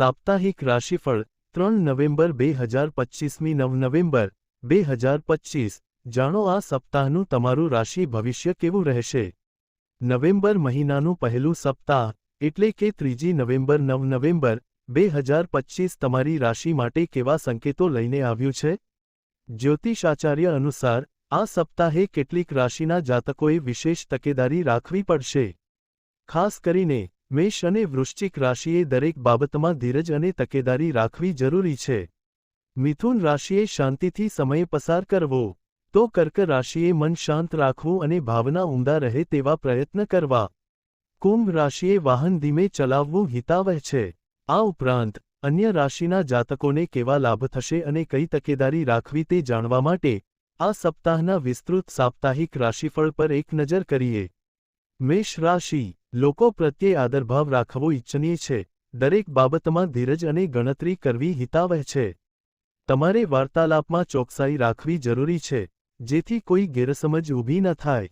સાપ્તાહિક રાશિફળ ત્રણ નવેમ્બર બે હજાર પચ્ચીસમી નવ નવેમ્બર બે હજાર પચ્ચીસ. જાણો આ સપ્તાહનું તમારું રાશિ ભવિષ્ય કેવું રહેશે? નવેમ્બર મહિનાનું પહેલું સપ્તાહ એટલે કે ત્રીજી નવેમ્બર નવ નવેમ્બર બે હજાર પચ્ચીસ તમારી રાશિ માટે કેવા સંકેતો લઈને આવ્યું છે? જ્યોતિષાચાર્ય અનુસાર આ સપ્તાહે કેટલીક રાશિના જાતકોએ વિશેષ તકેદારી રાખવી પડશે. ખાસ કરીને મેષ અને વૃશ્ચિક રાશિએ દરેક બાબતમાં ધીરજ અને તકેદારી રાખવી જરૂરી છે. મિથુન રાશિએ શાંતિથી સમય પસાર કરવો. તો કર્ક રાશિએ મન શાંત રાખવું અને ભાવના ઊંડા રહે તેવા પ્રયત્ન કરવા. કુંભ રાશિએ વાહન ધીમે ચલાવવું હિતાવહ છે. આ ઉપરાંત, અન્ય રાશિના જાતકોને કેવા લાભ થશે અને કઈ તકેદારી રાખવી તે જાણવા માટે, આ સપ્તાહના વિસ્તૃત સાપ્તાહિક રાશિફળ પર એક નજર કરીએ. મેષ રાશિ લોકો પ્રત્યે આદરભાવ રાખવો ઇચ્છનીય છે. દરેક બાબતમાં ધીરજ અને ગણતરી કરવી હિતાવહ છે. તમારે વાર્તાલાપમાં ચોકસાઈ રાખવી જરૂરી છે, જેથી કોઈ ગેરસમજ ઊભી ન થાય.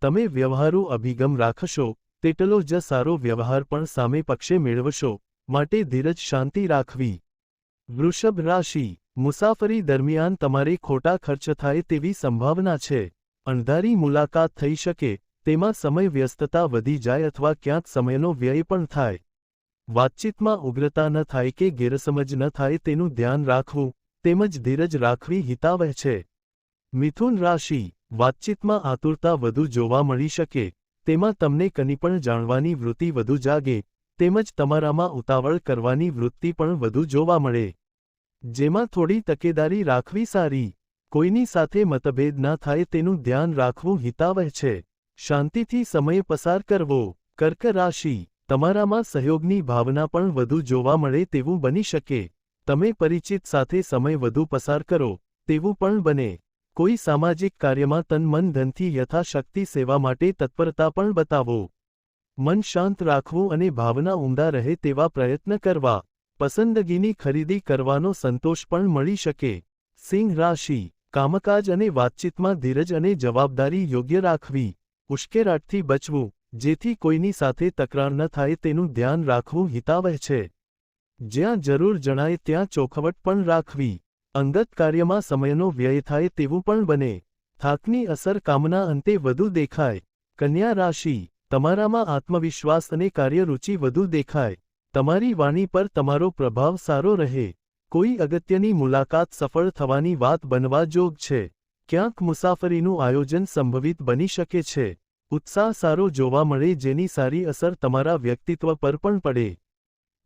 તમે વ્યવહારુ અભિગમ રાખશો, તેટલો જ સારો વ્યવહાર પણ સામે પક્ષે મેળવશો, માટે ધીરજ શાંતિ રાખવી. વૃષભ રાશિ, મુસાફરી દરમિયાન તમારે ખોટા ખર્ચ થાય તેવી સંભાવના છે. અણધારી મુલાકાત થઈ શકે તેમાં સમય વ્યસ્તતા વધી જાય અથવા ક્યાંક સમયનો વ્યય પણ થાય. વાતચીતમાં ઉગ્રતા ન થાય કે ગેરસમજ ન થાય તેનું ધ્યાન રાખવું તેમજ ધીરજ રાખવી હિતાવહ છે. મિથુન રાશિ, વાતચીતમાં આતુરતા વધુ જોવા મળી શકે, તેમાં તમને કની પણ જાણવાની વૃત્તિ વધુ જાગે, તેમજ તમારામાં ઉતાવળ કરવાની વૃત્તિ પણ વધુ જોવા મળે. જેમાં થોડી તકેદારી રાખવી સારી, કોઈની સાથે મતભેદ ના થાય તેનું ધ્યાન રાખવું હિતાવહ છે. શાંતિથી સમય પસાર કરવો. કર્ક રાશિ તમારામાં સહયોગની ભાવના પણ વધુ જોવા મળે તેવું બની શકે. તમે પરિચિત સાથે સમય વધુ પસાર કરો, તેવું પણ બને. કોઈ સામાજિક કાર્યમાં તન મન ધનથી યથાશક્તિ સેવા માટે તત્પરતા પણ બતાવો. મન શાંત રાખવું અને ભાવના ઉમદા રહે તેવા પ્રયત્ન કરવા. પસંદગીની ખરીદી કરવાનો સંતોષ પણ મળી શકે. સિંહ રાશિ, કામકાજ અને વાતચીતમાં ધીરજ અને જવાબદારી યોગ્ય રાખવી. ઉશ્કેરાટથી બચવું, જેથી કોઈની સાથે તકરાર ન થાય તેનું ધ્યાન રાખવું હિતાવહ છે. જ્યાં જરૂર જણાય ત્યાં ચોખવટ પણ રાખવી. અંગત કાર્યમાં સમયનો વ્યય થાય તેવું પણ બને. થાકની અસર કામના અંતે વધુ દેખાય. કન્યા રાશિ, તમારામાં આત્મવિશ્વાસ અને કાર્યરૂચિ વધુ દેખાય. તમારી વાણી પર તમારો પ્રભાવ સારો રહે. કોઈ અગત્યની મુલાકાત સફળ થવાની વાત બનવા જોગ છે. ક્યાંક મુસાફરીનું આયોજન સંભવિત બની શકે છે. ઉત્સાહ સારો જોવા મળે જેની સારી અસર તમારા વ્યક્તિત્વ પર પણ પડે.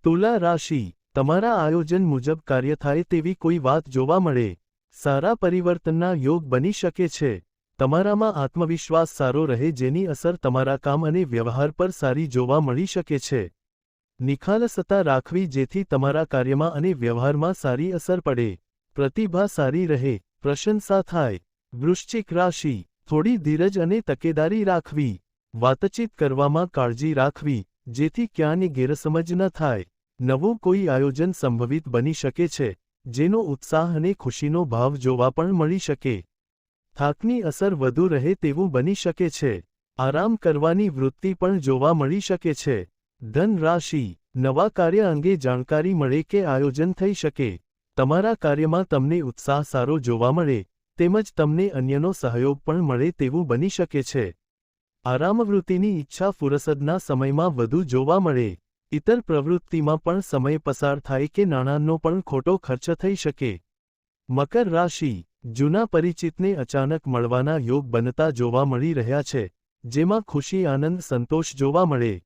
તુલા રાશિ, તમારા આયોજન મુજબ કાર્ય થાય તેવી કોઈ વાત જોવા મળે. સારા પરિવર્તનના યોગ બની શકે છે. તમારામાં આત્મવિશ્વાસ સારો રહે જેની અસર તમારા કામ અને વ્યવહાર પર સારી જોવા મળી શકે છે. નિખાલસતા રાખવી જેથી તમારા કાર્યમાં અને વ્યવહારમાં સારી અસર પડે. પ્રતિભા સારી રહે, પ્રશંસા થાય. વૃશ્ચિક રાશિ થોડી ધીરજ અને તકેદારી રાખવી. વાતચીત કરવામાં કાળજી રાખવી, જેથી ક્યાંની ગેરસમજ ન થાય. નવું કોઈ આયોજન સંભવિત બની શકે છે, જેનો ઉત્સાહ અને ખુશીનો ભાવ જોવા પણ મળી શકે. થાકની અસર વધુ રહે તેવું બની શકે છે. આરામ કરવાની વૃત્તિ પણ જોવા મળી શકે છે. ધન રાશિ, નવા કાર્ય અંગે જાણકારી મળે કે આયોજન થઈ શકે. તમારા કાર્યમાં તમને ઉત્સાહ સારો જોવા મળે. તેમજ તમને અન્યનો સહયોગ પણ મળે તેવું બની શકે છે. આરામવૃત્તિની ઈચ્છા ફુરસદના સમયમાં વધુ જોવા મળે. ઇતર પ્રવૃત્તિમાં પણ સમય પસાર થાય કે નાણાંનો પણ ખોટો ખર્ચ થઈ શકે. મકર રાશિ, જૂના પરિચિતને અચાનક મળવાના યોગ બનતા જોવા મળી રહ્યા છે, જેમાં ખુશી, આનંદ, સંતોષ જોવા મળે.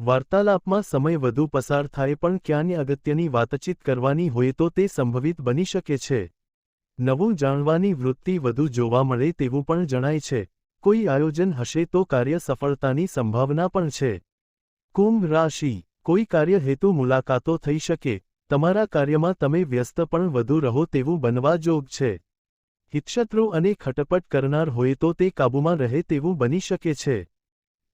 વાર્તાલાપમાં સમય વધુ પસાર થાય પણ ક્યાંની અગત્યની વાતચીત કરવાની હોય તો તે સંભવિત બની શકે છે. નવું જાણવાની વૃત્તિ વધુ જોવા મળે તેવું પણ જણાય છે. કોઈ આયોજન હશે તો કાર્ય સફળતાની સંભાવના પણ છે. કુંભ રાશિ. કોઈ કાર્ય હેતુ મુલાકાતો થઈ શકે. તમારા કાર્યમાં તમે વ્યસ્ત પણ વધુ રહો તેવું બનવા જોગ છે. હિતશત્રુ અને ખટપટ કરનાર હોય તો તે કાબૂમાં રહે તેવું બની શકે છે.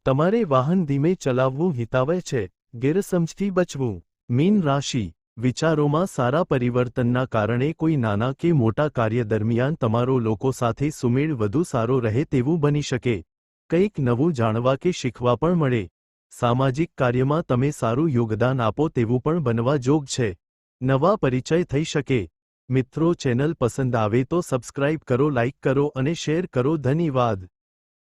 તમારે વાહન ધીમે ચલાવવું હિતાવહ છે. ગેરસમજથી બચવું. મીન રાશિ. વિચારોમાં સારા પરિવર્તનના કારણે કોઈ નાના કે મોટા કાર્ય દરમિયાન તમારો લોકો સાથે સુમેળ વધુ સારો રહે તેવું બની શકે. કંઈક નવું જાણવા કે શીખવા પણ મળે. સામાજિક કાર્યમાં તમે સારું યોગદાન આપો તેવું પણ બનવા જોગ છે. નવા પરિચય થઈ શકે. મિત્રો, ચેનલ પસંદ આવે તો સબસ્ક્રાઇબ કરો, લાઇક કરો અને શેર કરો. ધન્યવાદ.